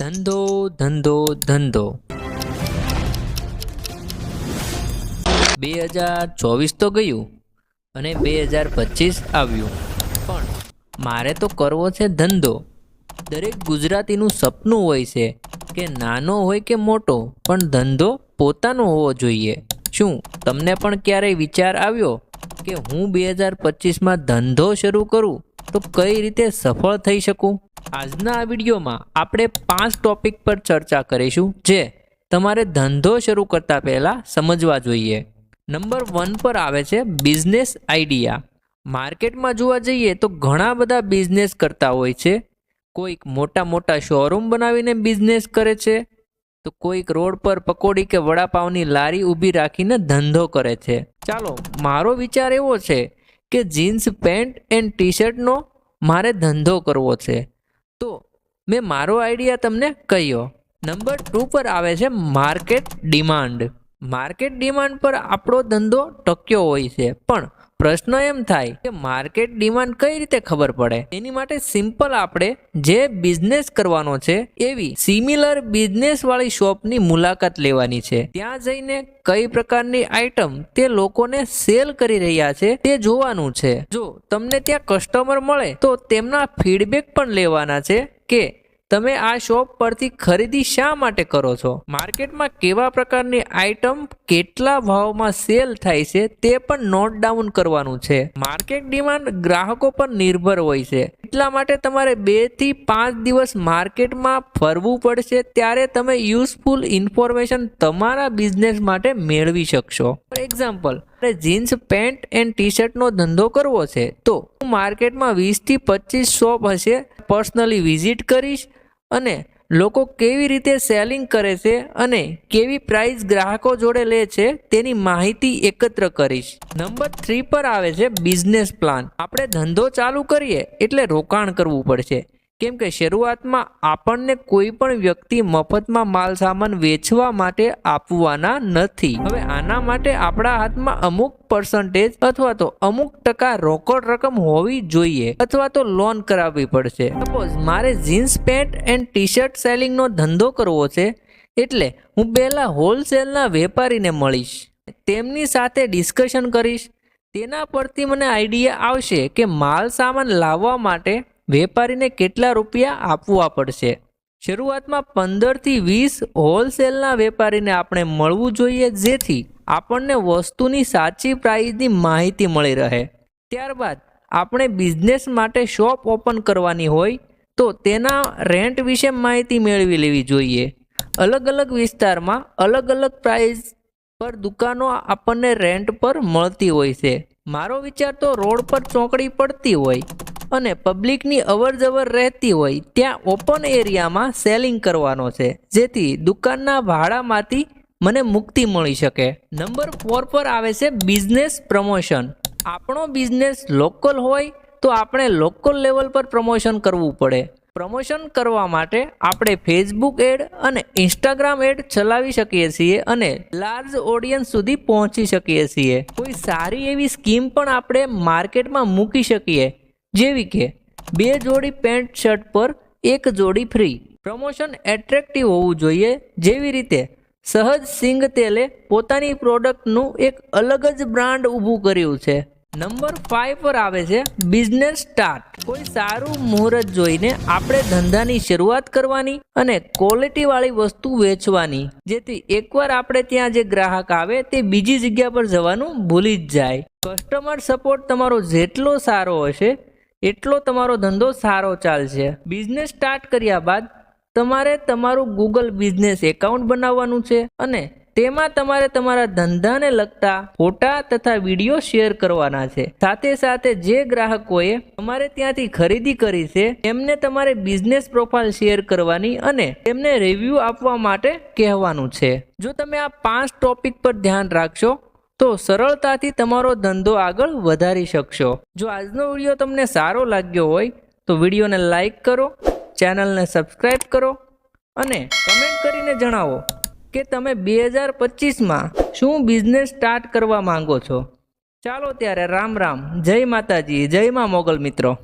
ધંધો ધંધો ધંધો. બે હજાર ચોવીસ તો ગયું અને બે હજાર પચીસ આવ્યું. પણ મારે તો કરવો છે ધંધો. દરેક ગુજરાતીનું સપનું હોય છે કે નાનો હોય કે મોટો, પણ ધંધો પોતાનો હોવો જોઈએ. શું તમને પણ ક્યારેય વિચાર આવ્યો કે હું બે હજાર પચીસમાં ધંધો શરૂ કરું? તો કઈ રીતે સફળ થઈ શકું? આજના આ વિડીયોમાં આપણે પાંચ ટોપિક પર ચર્ચા કરીશું, જે તમારે ધંધો શરૂ કરતા પહેલાં સમજવા જોઈએ. નંબર વન પર આવે છે બિઝનેસ આઈડિયા માર્કેટમાં જોવા જઈએ તો ઘણા બધા બિઝનેસ કરતા હોય છે. કોઈક મોટા મોટા શોરૂમ બનાવીને બિઝનેસ કરે છે. તો કોઈક રોડ પર પકોડી કે વડાપાવની લારી ઊભી રાખીને ધંધો કરે છે. ચાલો, મારો વિચાર એવો છે કે જીન્સ, પેન્ટ એન્ડ ટી શર્ટનો મારે ધંધો કરવો છે. તો મેં મારો આઈડિયા તમને કહ્યો. નંબર ટુ પર આવે છે માર્કેટ ડિમાન્ડ. માર્કેટ ડિમાન્ડ પર આપણો ધંધો ટક્યો હોય છે. પણ પ્રશ્ન એમ થાય કે માર્કેટ ડિમાન્ડ કઈ રીતે ખબર પડે? એની માટે સિમ્પલ આપણે જે બિઝનેસ કરવાનો છે એવી સિમિલર બિઝનેસ વાળી શોપની મુલાકાત લેવાની છે. ત્યાં જઈને કઈ પ્રકારની આઈટમ તે લોકોને સેલ કરી રહ્યા છે તે જોવાનું છે. જો તમને ત્યાં કસ્ટમર મળે તો તેમના ફીડબેક પણ લેવાના છે કે તમે આ શોપ પરથી ખરીદી શા માટે કરો છો? માર્કેટમાં કેવા પ્રકારની આઇટમ કેટલા ભાવમાં સેલ થાય છે તે પણ નોટ ડાઉન કરવાનું છે. માર્કેટ ડિમાન્ડ ગ્રાહકો પર નિર્ભર હોય છે. એટલા માટે તમારે બેથી પાંચ દિવસ માર્કેટમાં ફરવું પડશે ત્યારે તમે યુઝફુલ ઇન્ફોર્મેશન તમારા બિઝનેસ માટે મેળવી શકશો. For example jeans, pant and T શર્ટનો ધંધો કરવો છે. તો હું માર્કેટમાં વીસથી પચીસ શોપ હશે. પર્સનલી વિઝિટ કરીશ. અને લોકો કેવી રીતે સેલિંગ કરે છે અને કેવી પ્રાઇસ ગ્રાહકો જોડે લે છે તેની માહિતી એકત્ર કરીશ. નંબર થ્રી પર આવે છે બિઝનેસ પ્લાન આપણે ધંધો ચાલુ કરીએ એટલે રોકાણ કરવું પડશે. કેમ કે શરૂઆતમાં આપણને કોઈ પણ વ્યક્તિ મફતમાં માલ સામાન વેચવા માટે આપવાના નથી. હવે આના માટે આપણા હાથમાં અમુક પર્સન્ટેજ અથવા તો અમુક ટકા રોકડ રકમ હોવી જોઈએ અથવા તો લોન કરાવવી પડશે. સપોઝ મારે jeans pant and T shirt સેલિંગનો ધંધો કરવો છે, એટલે હું પહેલાં હોલસેલના વેપારીને મળીશ. તેમની સાથે ડિસ્કશન કરીશ. તેના પરથી મને આઈડિયા આવશે કે માલ સામાન લાવવા માટે વેપારીને કેટલા રૂપિયા આપવા પડશે? શરૂઆતમાં પંદરથી વીસ હોલસેલના વેપારીને આપણે મળવું જોઈએ, જેથી આપણને વસ્તુની સાચી પ્રાઇસની માહિતી મળી રહે. ત્યારબાદ આપણે બિઝનેસ માટે શોપ ઓપન કરવાની હોય, તો તેના રેન્ટ વિશે માહિતી મેળવી લેવી જોઈએ. અલગ અલગ વિસ્તારમાં અલગ અલગ પ્રાઇસ પર દુકાનો આપણને રેન્ટ પર મળતી હોય છે. મારો વિચાર તો રોડ પર ચોકડી પડતી હોય. અને પબ્લિકની અવર જવર રહેતી હોય, ત્યાં ઓપન એરિયામાં સેલિંગ કરવાનો છે. જેથી દુકાનના ભાડામાંથી મને મુક્તિ મળી શકે. નંબર ફોર પર આવે છે બિઝનેસ પ્રમોશન. આપણો બિઝનેસ લોકલ હોય, તો આપણે લોકલ લેવલ પર પ્રમોશન કરવું પડે. પ્રમોશન કરવા માટે આપણે ફેસબુક એડ અને ઇન્સ્ટાગ્રામ એડ ચલાવી શકીએ છીએ અને લાર્જ ઓડિયન્સ સુધી પહોંચી શકીએ છીએ. કોઈ સારી એવી સ્કીમ પણ આપણે માર્કેટમાં મૂકી શકીએ. જેવી કે બે જોડી પેન્ટ શર્ટ પર એક જોડી ફ્રી. પ્રમોશન એટ્રેક્ટિવ હોવું જોઈએ. જેવી રીતે સહજ સિંગ તેલે પોતાની પ્રોડક્ટનું એક અલગ જ બ્રાન્ડ ઊભું કર્યું છે. નંબર ફાઇવ પર આવે છે બિઝનેસ સ્ટાર્ટ કોઈ સારું મુહૂર્ત જોઈને આપણે ધંધાની શરૂઆત કરવાની અને ક્વોલિટી વાળી વસ્તુ વેચવાની. જેથી એકવાર આપણે ત્યાં જે ગ્રાહક આવે તે બીજી જગ્યા પર જવાનું ભૂલી જ જાય. કસ્ટમર સપોર્ટ તમારો જેટલો સારો હશે એટલો તમારો ધંધો સારો ચાલશે. બિઝનેસ સ્ટાર્ટ કર્યા બાદ તમારે તમારું ગૂગલ બિઝનેસ એકાઉન્ટ બનાવવાનું છે અને તેમાં તમારે તમારા ધંધાને લગતા ફોટા તથા વીડિયો શેર કરવાના છે. સાથે સાથે જે ગ્રાહકોએ તમારે ત્યાંથી ખરીદી કરી છે, તેમને તમારે બિઝનેસ પ્રોફાઇલ શેર કરવાની અને તેમને રિવ્યૂ આપવા માટે કહેવાનું છે. જો તમે આ પાંચ ટોપિક પર ધ્યાન રાખશો તો સરળતાથી તમારો ધંધો આગળ વધારી શકશો. જો આજનો વીડિયો તમને સારો લાગ્યો હોય, તો વિડીયોને લાઈક કરો, ચેનલને સબસ્ક્રાઈબ કરો અને કમેન્ટ કરીને જણાવો કે તમે બે હજાર પચીસમાં શું બિઝનેસ સ્ટાર્ટ કરવા માંગો છો. ચાલો ત્યારે રામ રામ. જય માતાજી. જય મા મોગલ મિત્રો.